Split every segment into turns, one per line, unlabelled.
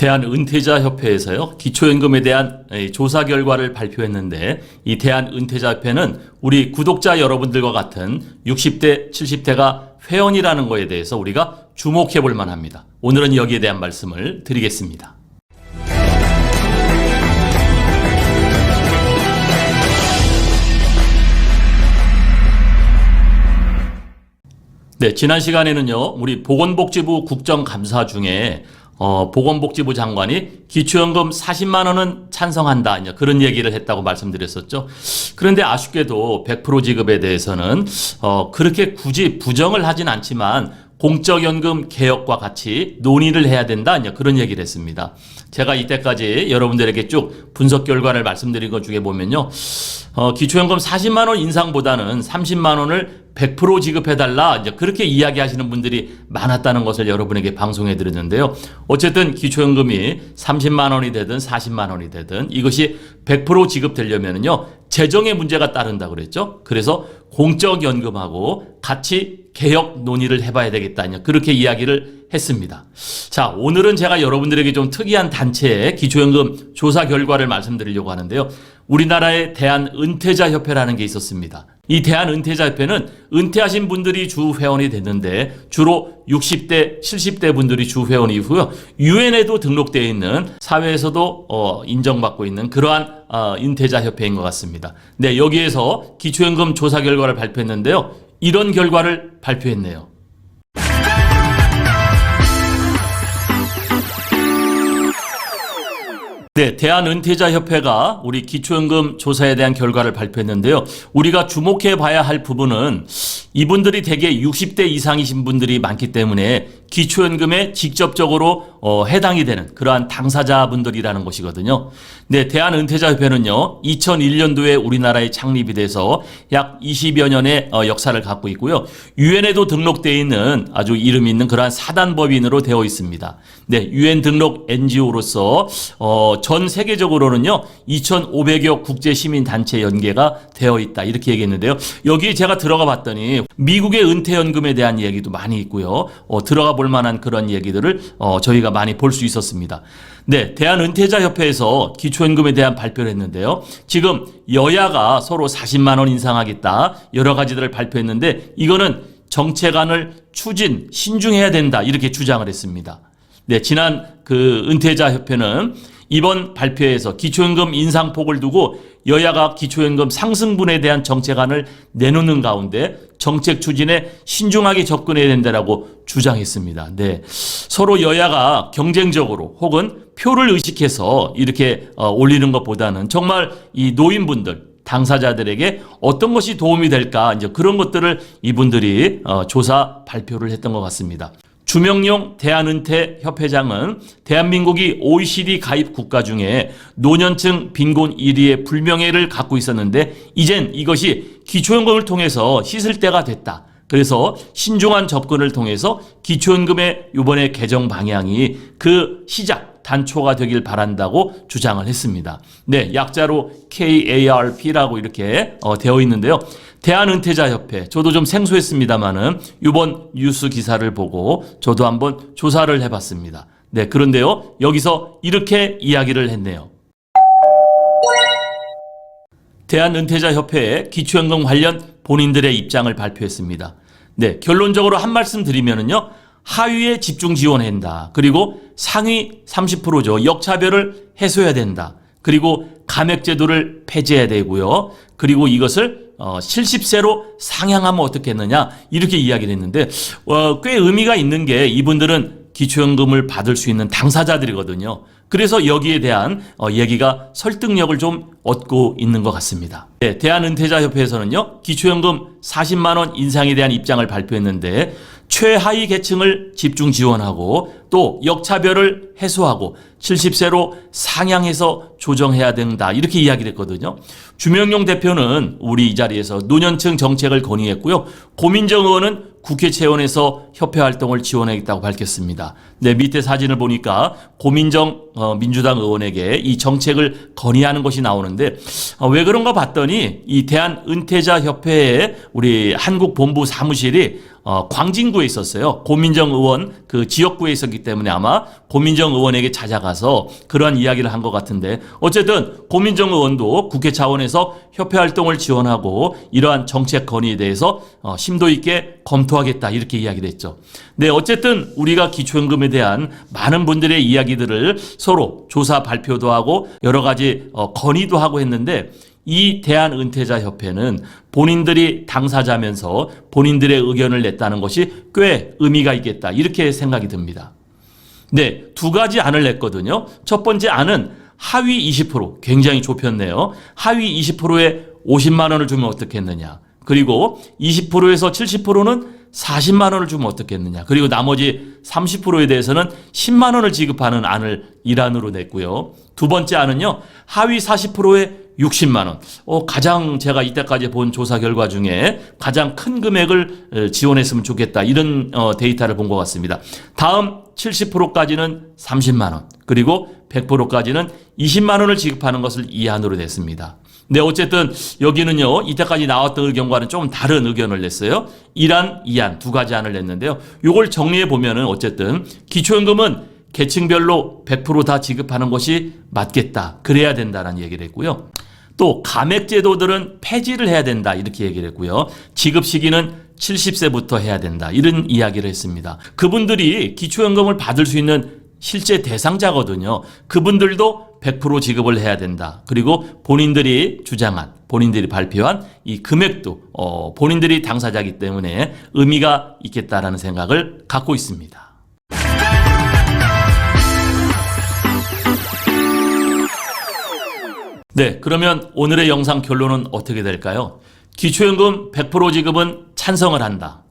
대한은퇴자협회에서요 기초연금에 대한 이 조사 결과를 발표했는데 이 대한은퇴자협회는 우리 구독자 여러분들과 같은 60대, 70대가 회원이라는 거에 대해서 우리가 주목해 볼 만합니다. 오늘은 여기에 대한 말씀을 드리겠습니다. 네, 지난 시간에는요, 우리 보건복지부 국정감사 중에 어, 보건복지부 장관이 기초연금 40만 원은 찬성한다. 이제 그런 얘기를 했다고 말씀드렸었죠. 그런데 아쉽게도 100% 지급에 대해서는 어, 그렇게 굳이 부정을 하진 않지만 공적연금 개혁과 같이 논의를 해야 된다. 이제 그런 얘기를 했습니다. 제가 이때까지 여러분들에게 쭉 분석 결과를 말씀드린 것 중에 보면요. 어, 기초연금 40만 원 인상보다는 30만 원을 100% 지급해달라 이제 그렇게 이야기하시는 분들이 많았다는 것을 여러분에게 방송해 드렸는데요. 어쨌든 기초연금이 30만 원이 되든 40만 원이 되든 이것이 100% 지급되려면은요 재정의 문제가 따른다 그랬죠. 그래서 공적연금하고 같이 개혁 논의를 해봐야 되겠다 그렇게 이야기를 했습니다. 자 오늘은 제가 여러분들에게 좀 특이한 단체의 기초연금 조사 결과를 말씀드리려고 하는데요. 우리나라의 대한 은퇴자 협회라는 게 있었습니다. 이 대한 은퇴자 협회는 은퇴하신 분들이 주 회원이 됐는데 주로 60대, 70대 분들이 주 회원이고요. 유엔에도 등록되어 있는 사회에서도 어, 인정받고 있는 그러한 어, 은퇴자 협회인 것 같습니다. 네, 여기에서 기초연금 조사 결과를 발표했는데요. 이런 결과를 발표했네요. 네, 대한은퇴자협회가 우리 기초연금 조사에 대한 결과를 발표했는데요. 우리가 주목해 봐야 할 부분은 이분들이 대개 60대 이상이신 분들이 많기 때문에 기초연금에 직접적으로 어, 해당이 되는 그러한 당사자분들이라는 것이거든요. 네, 대한은퇴자협회는요, 2001년도에 우리나라에 창립이 돼서 약 20여 년의 어, 역사를 갖고 있고요. 유엔에도 등록되어 있는 아주 이름 있는 그러한 사단법인으로 되어 있습니다. 네, 유엔 등록 NGO로서 어, 전 세계적으로는요, 2,500여 국제 시민 단체 연계가 되어 있다 이렇게 얘기했는데요. 여기 제가 들어가 봤더니 미국의 은퇴 연금에 대한 얘기도 많이 있고요. 어, 들어가 볼 만한 그런 얘기들을 어, 저희가 많이 볼 수 있었습니다. 네, 대한은퇴자협회에서 기초연금에 대한 발표를 했는데요. 지금 여야가 서로 40만 원 인상하겠다 여러 가지들을 발표했는데 이거는 정책안을 추진 신중해야 된다 이렇게 주장을 했습니다. 네, 지난 그 은퇴자 협회는 이번 발표에서 기초연금 인상폭을 두고 여야가 기초연금 상승분에 대한 정책안을 내놓는 가운데 정책 추진에 신중하게 접근해야 된다라고 주장했습니다. 네. 서로 여야가 경쟁적으로 혹은 표를 의식해서 이렇게 어, 올리는 것보다는 정말 이 노인분들 당사자들에게 어떤 것이 도움이 될까 이제 그런 것들을 이분들이 어, 조사 발표를 했던 것 같습니다. 주명용 대한은퇴 협회장은 대한민국이 OECD 가입 국가 중에 노년층 빈곤 1위의 불명예를 갖고 있었는데 이젠 이것이 기초연금을 통해서 씻을 때가 됐다. 그래서 신중한 접근을 통해서 기초연금의 이번에 개정 방향이 그 시작 단초가 되길 바란다고 주장을 했습니다. 네, 약자로 KARP라고 이렇게 어, 되어 있는데요. 대한은퇴자협회 저도 좀 생소했습니다만은 이번 뉴스 기사를 보고 저도 한번 조사를 해봤습니다. 네, 그런데요 여기서 이렇게 이야기를 했네요. 대한은퇴자협회에 기초연금 관련 본인들의 입장을 발표했습니다. 네, 결론적으로 한 말씀 드리면은요. 하위에 집중 지원한다. 그리고 상위 30%죠. 역차별을 해소해야 된다. 그리고 감액 제도를 폐지해야 되고요. 그리고 이것을 어, 70세로 상향하면 어떻겠느냐 이렇게 이야기를 했는데 어, 꽤 의미가 있는 게 이분들은 기초연금을 받을 수 있는 당사자들이거든요. 그래서 여기에 대한 어, 얘기가 설득력을 좀 얻고 있는 것 같습니다. 네, 대한은퇴자협회에서는요, 기초연금 40만 원 인상에 대한 입장을 발표했는데 최하위 계층을 집중 지원하고 또 역차별을 해소하고 70세로 상향해서 조정해야 된다. 이렇게 이야기를 했거든요. 주명용 대표는 우리 이 자리에서 노년층 정책을 건의했고요. 고민정 의원은 국회 차원에서 협회 활동을 지원하겠다고 밝혔습니다. 네, 밑에 사진을 보니까 고민정 어, 민주당 의원에게 이 정책을 건의하는 것이 나오는데 어, 왜 그런가 봤더니 이 대한 은퇴자 협회의 우리 한국 본부 사무실이 어, 광진구에 있었어요. 고민정 의원 그 지역구에 있었기 때문에 아마 고민정 의원에게 찾아가서 그러한 이야기를 한 것 같은데 어쨌든 고민정 의원도 국회 차원에서 협회 활동을 지원하고 이러한 정책 건의에 대해서 어, 심도 있게 검토하겠다 이렇게 이야기를 했죠. 네, 어쨌든 우리가 기초연금에 대한 많은 분들의 이야기들을 서로 조사 발표도 하고 여러 가지 어, 건의도 하고 했는데 이 대한은퇴자협회는 본인들이 당사자면서 본인들의 의견을 냈다는 것이 꽤 의미가 있겠다. 이렇게 생각이 듭니다. 네, 두 가지 안을 냈거든요. 첫 번째 안은 하위 20% 굉장히 좁혔네요. 하위 20%에 50만 원을 주면 어떻겠느냐. 그리고 20%에서 70%는 40만 원을 주면 어떻겠느냐. 그리고 나머지 30%에 대해서는 10만 원을 지급하는 안을 일안으로 냈고요. 두 번째 안은요. 하위 40%에 60만 원. 어, 가장 제가 이때까지 본 조사 결과 중에 가장 큰 금액을 어, 지원했으면 좋겠다. 이런 어, 데이터를 본 것 같습니다. 다음 70%까지는 30만 원. 그리고 100%까지는 20만 원을 지급하는 것을 이 안으로 냈습니다. 네, 어쨌든 여기는요, 이때까지 나왔던 의견과는 좀 다른 의견을 냈어요. 1안, 2안, 두 가지 안을 냈는데요. 요걸 정리해 보면은 어쨌든 기초연금은 계층별로 100%다 지급하는 것이 맞겠다. 그래야 된다는 얘기를 했고요. 또 감액 제도들은 폐지를 해야 된다. 이렇게 얘기를 했고요. 지급 시기는 70세부터 해야 된다. 이런 이야기를 했습니다. 그분들이 기초연금을 받을 수 있는 실제 대상자거든요. 그분들도 100% 지급을 해야 된다. 그리고 본인들이 주장한, 본인들이 발표한 이 금액도 어, 본인들이 당사자이기 때문에 의미가 있겠다라는 생각을 갖고 있습니다. 네, 그러면 오늘의 영상 결론은 어떻게 될까요? 기초연금 100% 지급은 찬성을 한다.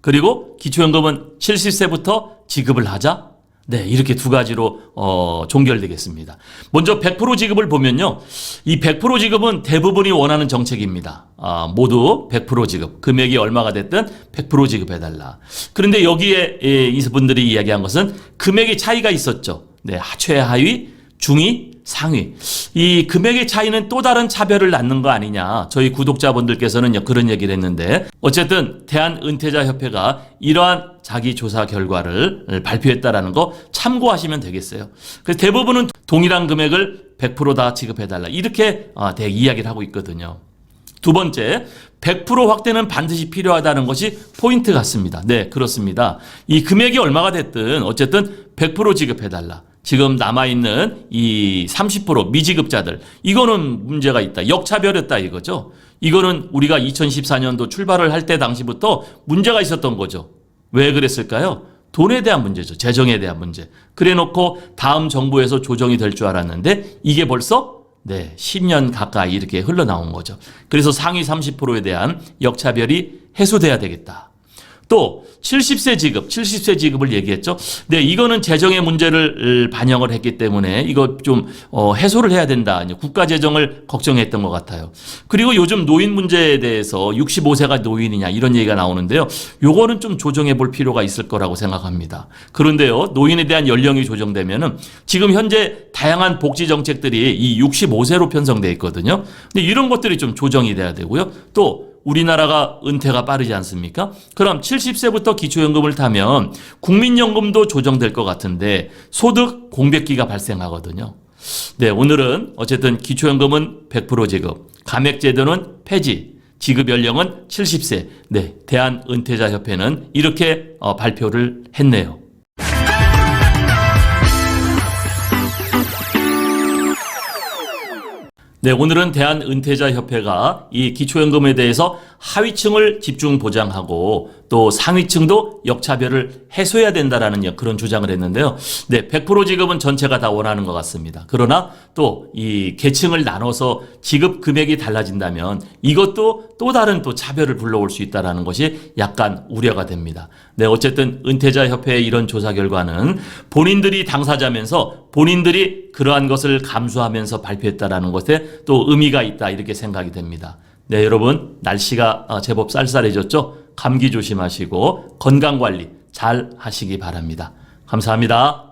그리고 기초연금은 70세부터 지급을 하자. 네, 이렇게 두 가지로 어, 종결되겠습니다. 먼저 100% 지급을 보면요. 이 100% 지급은 대부분이 원하는 정책입니다. 아, 모두 100% 지급. 금액이 얼마가 됐든 100% 지급해 달라. 그런데 여기에 예, 이분들이 이야기한 것은 금액의 차이가 있었죠. 네, 최하위, 중위, 상위. 이 금액의 차이는 또 다른 차별을 낳는 거 아니냐. 저희 구독자분들께서는 그런 얘기를 했는데 어쨌든 대한은퇴자협회가 이러한 자기 조사 결과를 발표했다라는 거 참고하시면 되겠어요. 그래서 대부분은 동일한 금액을 100%다 지급해달라. 이렇게 어, 대 이야기를 하고 있거든요. 두 번째, 100% 확대는 반드시 필요하다는 것이 포인트 같습니다. 네, 그렇습니다. 이 금액이 얼마가 됐든 어쨌든 100% 지급해달라. 지금 남아있는 이 30% 미지급자들, 이거는 문제가 있다. 역차별했다 이거죠. 이거는 우리가 2014년도 출발을 할 때 당시부터 문제가 있었던 거죠. 왜 그랬을까요? 돈에 대한 문제죠. 재정에 대한 문제. 그래 놓고 다음 정부에서 조정이 될 줄 알았는데 이게 벌써 네, 10년 가까이 이렇게 흘러나온 거죠. 그래서 상위 30%에 대한 역차별이 해소돼야 되겠다. 또 70세 지급, 70세 지급을 얘기했죠. 네, 이거는 재정의 문제를 반영을 했기 때문에 이거 좀 어, 해소를 해야 된다. 국가 재정을 걱정했던 것 같아요. 그리고 요즘 노인 문제에 대해서 65세가 노인이냐 이런 얘기가 나오는데요. 요거는 좀 조정해 볼 필요가 있을 거라고 생각합니다. 그런데요, 노인에 대한 연령이 조정되면은 지금 현재 다양한 복지 정책들이 이 65세로 편성돼 있거든요. 근데 이런 것들이 좀 조정이 돼야 되고요. 또 우리나라가 은퇴가 빠르지 않습니까? 그럼 70세부터 기초연금을 타면 국민연금도 조정될 것 같은데 소득 공백기가 발생하거든요. 네, 오늘은 어쨌든 기초연금은 100% 지급, 감액제도는 폐지, 지급 연령은 70세. 네, 대한은퇴자협회는 이렇게 어, 발표를 했네요. 네, 오늘은 대한은퇴자협회가 이 기초연금에 대해서 하위층을 집중 보장하고 또 상위층도 역차별을 해소해야 된다라는 그런 주장을 했는데요. 네, 100% 지급은 전체가 다 원하는 것 같습니다. 그러나 또 이 계층을 나눠서 지급 금액이 달라진다면 이것도 또 다른 또 차별을 불러올 수 있다라는 것이 약간 우려가 됩니다. 네, 어쨌든 은퇴자 협회의 이런 조사 결과는 본인들이 당사자면서 본인들이 그러한 것을 감수하면서 발표했다라는 것에 또 의미가 있다 이렇게 생각이 됩니다. 네, 여러분 날씨가 어, 제법 쌀쌀해졌죠? 감기 조심하시고 건강 관리 잘 하시기 바랍니다. 감사합니다.